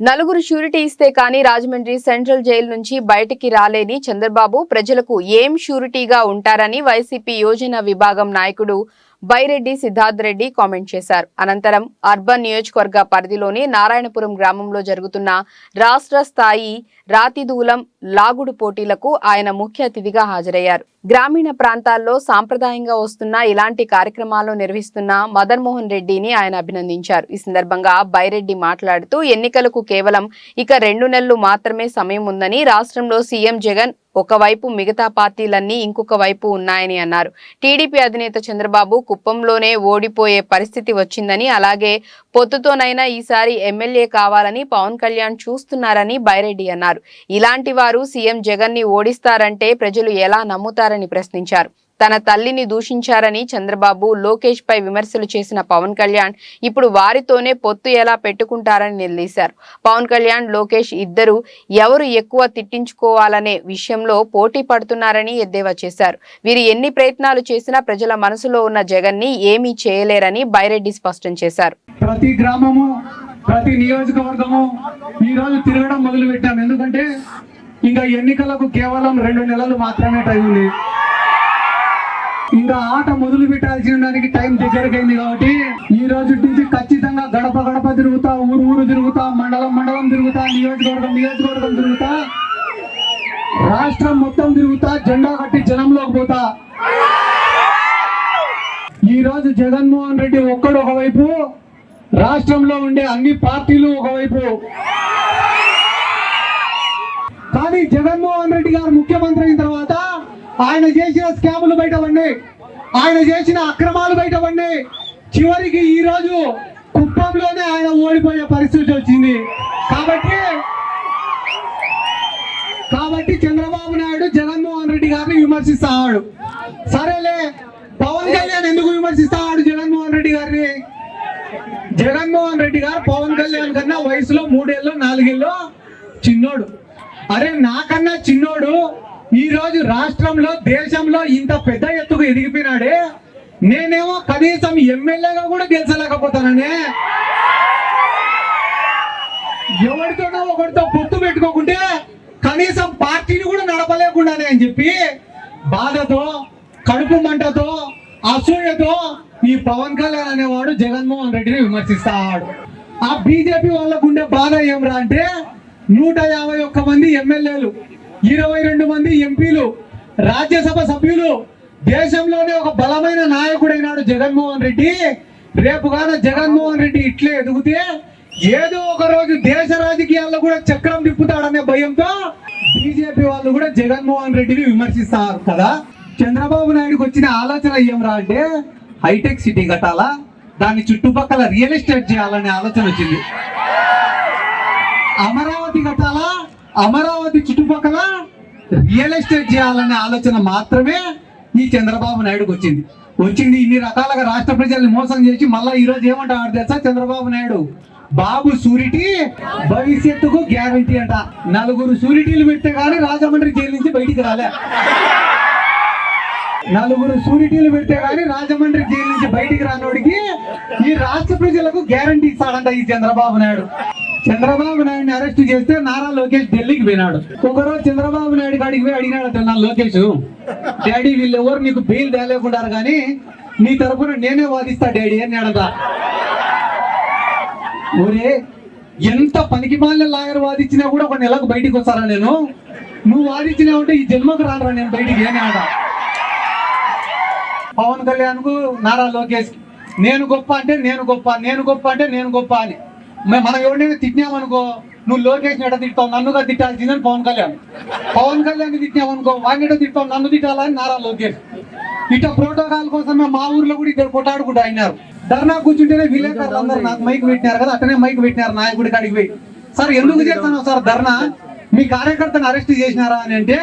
నలుగురు షూరిటీ ఇస్తే కానీ రాజమండ్రి సెంట్రల్ జైలు నుంచి బయటికి రాలేని చంద్రబాబు ప్రజలకు ఏం షూరిటీగా ఉంటారని వైసీపీ యోజన విభాగం నాయకుడు బైరెడ్డి సిద్ధార్థ్ రెడ్డి కామెంట్ చేశారు. అనంతరం అర్బన్ నియోజకవర్గ పరిధిలోని నారాయణపురం గ్రామంలో జరుగుతున్న రాష్ట్ర స్థాయి రాతిదూలం లాగుడు పోటీలకు ఆయన ముఖ్య అతిథిగా హాజరయ్యారు. గ్రామీణ ప్రాంతాల్లో సాంప్రదాయంగా వస్తున్న ఇలాంటి కార్యక్రమాలు నిర్వహిస్తున్న మదన్మోహన్ రెడ్డిని ఆయన అభినందించారు. ఈ సందర్భంగా బైరెడ్డి మాట్లాడుతూ ఎన్నికలకు కేవలం ఇక రెండు నెలలు మాత్రమే సమయం ఉందని రాష్ట్రంలో సీఎం జగన్ ఒకవైపు మిగతా పార్టీలన్నీ ఇంకొక వైపు ఉన్నాయని అన్నారు. టీడీపీ అధినేత చంద్రబాబు కుప్పంలోనే ఓడిపోయే పరిస్థితి వచ్చిందని అలాగే పొత్తుతోనైనా ఈసారి ఎమ్మెల్యే కావాలని పవన్ కళ్యాణ్ చూస్తున్నారని బైరెడ్డి అన్నారు. ఇలాంటి వారు సీఎం జగన్ని ఓడిస్తారంటే ప్రజలు ఎలా నమ్ముతారని ప్రశ్నించారు. తన తల్లిని దూషించారని చంద్రబాబు లోకేష్ పై విమర్శలు చేసిన పవన్ కళ్యాణ్ ఇప్పుడు వారితోనే పొత్తు ఎలా పెట్టుకుంటారని నిలదీశారు. పవన్ కళ్యాణ్ లోకేష్ ఇద్దరు ఎవరు ఎక్కువ తిట్టించుకోవాలనే విషయంలో పోటీ పడుతున్నారని ఎద్దేవా చేశారు. వీరు ఎన్ని ప్రయత్నాలు చేసినా ప్రజల మనసులో ఉన్న జగన్ని ఏమీ చేయలేరని బైరెడ్డి స్పష్టం చేశారు. ప్రతి గ్రామము ప్రతి నియోజకవర్గము ఈ రోజు తిరగడం మొదలు పెట్టాం ఎందుకంటే ఇంకా ఎన్నికలకు కేవలం రెండు నెలలు మాత్రమే టైం ఉంది. ఇంకా ఆట మొదలు పెట్టాల్సిన దానికి టైం దగ్గరకైంది కాబట్టి ఈ రోజు నుంచి ఖచ్చితంగా గడప గడప తిరుగుతా ఊరు ఊరు తిరుగుతా మండలం మండలం తిరుగుతా నియోజకవర్గం నియోజకవర్గం తిరుగుతా. రాష్ట్రం మొత్తం తిరుగుతా జెండా కట్టి జనంలోకి పోతా. ఈ రోజు జగన్మోహన్ రెడ్డి ఒక్కడు ఒకవైపు రాష్ట్రంలో ఉండే అన్ని పార్టీలు ఒకవైపు. కానీ జగన్మోహన్ రెడ్డి గారు ముఖ్యమంత్రి అయిన తర్వాత ఆయన చేసిన స్కాములు బయట ఆయన చేసిన అక్రమాలు బయట చివరికి ఈ రోజు కుప్పంలోనే ఆయన ఓడిపోయే పరిస్థితి వచ్చింది. కాబట్టి కాబట్టి చంద్రబాబు నాయుడు జగన్మోహన్ రెడ్డి గారిని విమర్శిస్తాడు సరేలే పవన్ కళ్యాణ్ ఎందుకు విమర్శిస్తాడు జగన్మోహన్ రెడ్డి గారిని? జగన్మోహన్ రెడ్డి గారు పవన్ కళ్యాణ్ కన్నా వయసులో మూడేళ్ళు నాలుగేళ్ళు చిన్నోడు. అరే నాకన్నా చిన్నోడు ఈ రోజు రాష్ట్రంలో దేశంలో ఇంత పెద్ద ఎత్తుకు ఎదిగిపోయినాడే నేనేమో కనీసం ఎమ్మెల్యేగా కూడా గెలిచలేకపోతాననే. ఎవరితోనో ఒకరితో పొత్తు పెట్టుకోకుంటే కనీసం పార్టీని కూడా నడపలేకుండానే అని చెప్పి బాధతో కడుపు మంటతో అసూయతో ఈ పవన్ కళ్యాణ్ అనేవాడు జగన్మోహన్ రెడ్డిని విమర్శిస్తాడు. ఆ బీజేపీ వాళ్ళకు ఉండే బాధ ఏమిరా అంటే నూట యాభై ఒక్క మంది ఎమ్మెల్యేలు ఇరవై రెండు మంది ఎంపీలు రాజ్యసభ సభ్యులు దేశంలోనే ఒక బలమైన నాయకుడైనాడు జగన్మోహన్ రెడ్డి. రేపు కాన జగన్మోహన్ రెడ్డి ఇట్లే ఎదుగుతే ఏదో ఒక రోజు దేశ రాజకీయాల్లో కూడా చక్రం తిప్పుతాడనే భయంతో బీజేపీ వాళ్ళు కూడా జగన్మోహన్ రెడ్డిని విమర్శిస్తారు కదా. చంద్రబాబు నాయుడుకి వచ్చిన ఆలోచన ఏమరా అంటే హైటెక్ సిటీ కట్టాలా? దాని చుట్టుపక్కల రియల్ ఎస్టేట్ చేయాలనే ఆలోచన వచ్చింది. అమరావతి కట్టాలా? అమరావతి చుట్టుపక్కల రియల్ ఎస్టేట్ చేయాలనే ఆలోచన మాత్రమే ఈ చంద్రబాబు నాయుడుకి వచ్చింది. వచ్చింది ఇన్ని రకాలుగా రాష్ట్ర ప్రజల్ని మోసం చేసి మళ్ళీ ఈరోజు ఏమంటాడు తెలుసా? చంద్రబాబు నాయుడు బాబు సూరిటీ భవిష్యత్తుకు గ్యారంటీ అంట. నలుగురు సూరిటీలు పెడితే కానీ రాజమండ్రి జైలు నుంచి బయటికి రాలే. నలుగురు సూరిటీలు పెడితే కానీ రాజమండ్రి జైలు నుంచి బయటికి రానోడికి ఈ రాష్ట్ర ప్రజలకు గ్యారంటీ ఇస్తాడంట ఈ చంద్రబాబు నాయుడు. చంద్రబాబు ఆయన అరెస్ట్ చేస్తే నారా లోకేష్ ఢిల్లీకి పోయినాడు. ఒకరోజు చంద్రబాబు నాయుడు కాడికి పోయి అడిగినాడు నా లోకేష్. డాడీ వీళ్ళెవరు నీకు బెయిల్ తేలేకుంటారు కానీ నీ తరపున నేనే వాదిస్తా డాడీ అని అడదా ఒరే ఎంత పనికి మాలిన లాయర్ వాదించినా కూడా ఒక నెలకు బయటికి వస్తారా నేను? నువ్వు వాదించినా ఉంటే ఈ జన్మకు రానరా నేను బయటికి ఏమి ఆడ పవన్ కళ్యాణ్కు నారా లోకేష్ నేను గొప్ప అంటే నేను గొప్ప నేను గొప్ప అంటే నేను గొప్ప అని. మనం ఎవరినైనా తిట్టినామనుకో నువ్వు లోకేష్ ఎట తిట్టావు? నన్నుగా తిట్టాల్సిందని పవన్ కళ్యాణ్. పవన్ కళ్యాణ్ తిట్టినామనుకో అనుకో ఎట తిట్టావు? నన్ను తిట్టాలని నారా లోకేష్. ఇట ప్రోటోకాల్ కోసమే మా ఊర్లో కూడా ఇద్దరు కొట్టాడుకుంటూ అయినారు. ధర్నా కూర్చుంటేనే విలేకరులు అందరూ నాకు మైక్ పెట్టినారు కదా అతనే మైక్ పెట్టినారు నాయకుడి కాడికి పోయి. సార్ ఎందుకు చేస్తున్నావు సార్ ధర్నా? మీ కార్యకర్తను అరెస్ట్ చేసినారా అని అంటే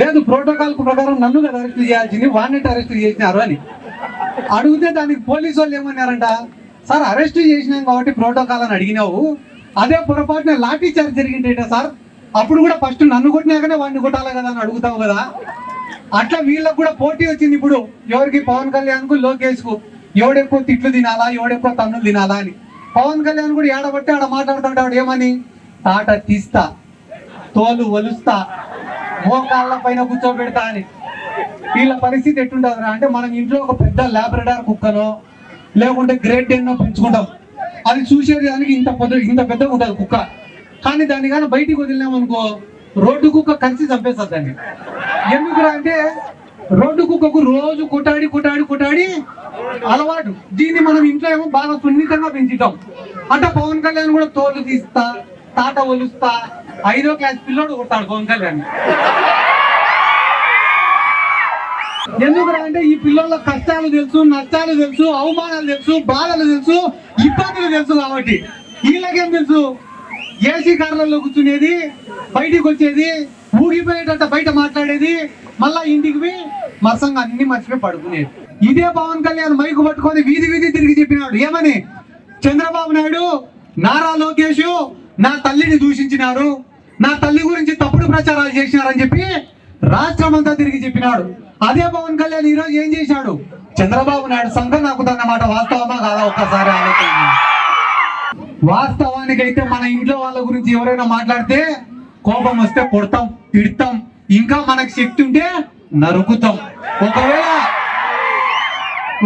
లేదు ప్రోటోకాల్ ప్రకారం నన్ను కదా అరెస్ట్ చేయాల్సింది వాడినట్టు అరెస్ట్ చేసినారు అని. అడిగితే దానికి పోలీసు వాళ్ళు ఏమన్నారంట? సార్ అరెస్ట్ చేసినాం కాబట్టి ప్రోటోకాల్ అని అడిగినావు. అదే పొరపాటున లాఠీ చార్జ్ జరిగిందేట సార్? అప్పుడు కూడా ఫస్ట్ నన్ను కొట్టినాకనే వాడిని కొట్టాలి కదా అని అడుగుతావు కదా? అట్లా వీళ్ళకు కూడా పోటీ వచ్చింది ఇప్పుడు. ఎవరికి? పవన్ కళ్యాణ్కు లోకేష్కు ఎవడెక్కువ తిట్లు తినాలా? ఎవడెక్కువ తన్నులు తినాలా అని. పవన్ కళ్యాణ్ కూడా ఏడబట్టి ఆడ మాట్లాడుతుంటాడు ఏమని? తాట తీస్తా. తోలు వలుస్తా మోకాళ్ళ పైన కూర్చోబెడతా అని. వీళ్ళ పరిస్థితి ఎట్టుంటుందిరా అంటే మనం ఇంట్లో ఒక పెద్ద ల్యాబ్రడార్ కుక్కనో లేకుంటే గ్రేట్ డెన్నో పెంచుకుంటాం. అది చూసేదానికి ఇంత పెద్ద ఇంత పెద్దగా ఉంటుంది కుక్క. కానీ దాన్ని కానీ బయటికి వదిలినామనుకో రోడ్డు కుక్క కలిసి చంపేస్తుంది దాన్ని. ఎందుకురా అంటే రోడ్డు కుక్కకు రోజు కొట్టాడి కొట్టాడి కొట్టాడి అలవాటు. దీన్ని మనం ఇంట్లో ఏమో బాగా సున్నితంగా పెంచుతాం. అంటే పవన్ కళ్యాణ్ కూడా తోలు తీస్తా తాట ఒలుస్తా ఐదో క్లాస్ పిల్లోడు కొట్టాడు పవన్ కళ్యాణ్. ఎందుకు అంటే ఈ పిల్లల కష్టాలు తెలుసు నష్టాలు తెలుసు అవమానాలు తెలుసు బాధలు తెలుసు ఇబ్బందులు తెలుసు కాబట్టి. వీళ్ళకేం తెలుసు? ఏసీ కార్లలో కూర్చునేది బయటికి వచ్చేది ఊగిపోయేటట్టు బయట మాట్లాడేది మళ్ళా ఇంటికి పోయి మరసంగా అన్ని మర్చిపోయి పడుకునేది. ఇదే పవన్ కళ్యాణ్ మైకు పట్టుకొని వీధి వీధి తిరిగి చెప్పినాడు. ఏమని? చంద్రబాబు నాయుడు నారా లోకేష్ నా తల్లిని దూషించినారు. నా తల్లి గురించి తప్పుడు ప్రచారాలు చేసినారని చెప్పి రాష్ట్రం అంతా తిరిగి చెప్పినాడు. అదే పవన్ కళ్యాణ్ ఈ రోజు ఏం చేశాడు? చంద్రబాబు నాయుడు సంఘం నాకుతున్నమాట వాస్తవమా కాదా? ఒక్కసారి ఆలోచన వాస్తవానికైతే మన ఇంట్లో వాళ్ళ గురించి ఎవరైనా మాట్లాడితే కోపం వస్తే కొడతాం తిడతాం. ఇంకా మనకు శక్తి ఉంటే నరుకుతాం. ఒకవేళ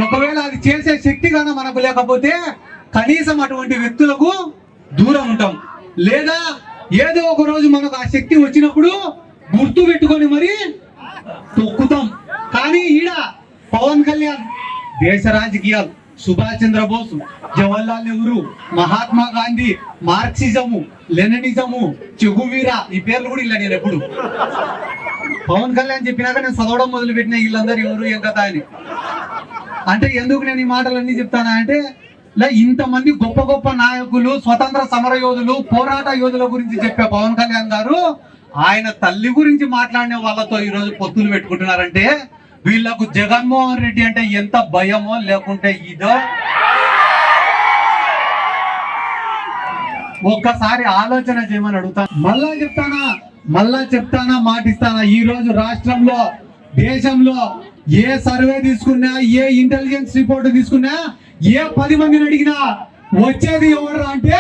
ఒకవేళ అది చేసే శక్తి కానీ మనకు లేకపోతే కనీసం అటువంటి వ్యక్తులకు దూరం ఉంటాం. లేదా ఏదో ఒక రోజు మనకు ఆ శక్తి వచ్చినప్పుడు గుర్తు పెట్టుకొని మరి తొక్కుతాం. కానీ ఈడ పవన్ కళ్యాణ్ దేశ రాజకీయాలు Subhash Chandrabose Jawaharlal Nehru Mahatma Gandhi Marxism Leninism Che Guevara ఈ పేర్లు కూడా ఇలా నేను ఎప్పుడు. పవన్ కళ్యాణ్ చెప్పినాక నేను చదవడం మొదలు పెట్టిన వీళ్ళందరూ ఎవరు ఏం కథ అని. అంటే ఎందుకు నేను ఈ మాటలన్నీ చెప్తానా అంటే లే ఇంతమంది గొప్ప గొప్ప నాయకులు స్వతంత్ర సమర యోధులు పోరాట యోధుల గురించి చెప్పే పవన్ కళ్యాణ్ గారు ఆయన తల్లి గురించి మాట్లాడిన వాళ్ళతో ఈ రోజు పొత్తులు పెట్టుకుంటున్నారంటే వీళ్ళకు జగన్మోహన్ రెడ్డి అంటే ఎంత భయమో లేకుంటే ఇదో. ఒక్కసారి ఆలోచన చేయమని అడుగుతాను మళ్ళా చెప్తానా? మళ్ళా చెప్తానా? మాటిస్తానా? ఈ రోజు రాష్ట్రంలో దేశంలో ఏ సర్వే తీసుకున్నా ఏ ఇంటెలిజెన్స్ రిపోర్ట్ తీసుకున్నా ఏ పది మందిని అడిగినా వచ్చేది ఎవరు అంటే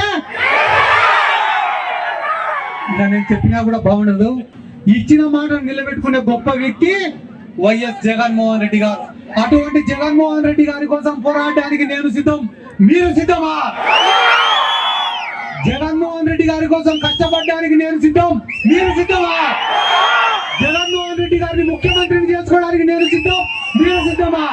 ఇలా నేను చెప్పినా కూడా బాగుండదు. ఇచ్చిన మాటను నిలబెట్టుకునే గొప్ప వ్యక్తి వైఎస్ జగన్మోహన్ రెడ్డి గారు. అటువంటి జగన్మోహన్ రెడ్డి గారి కోసం పోరాటానికి నేను సిద్ధం. మీరు సిద్ధమా? జగన్మోహన్ రెడ్డి గారి కోసం కష్టపడడానికి నేను సిద్ధం. మీరు సిద్ధమా? జగన్మోహన్ రెడ్డి గారిని ముఖ్యమంత్రిని చేసుకోవడానికి నేను సిద్ధం. మీరు సిద్ధమా?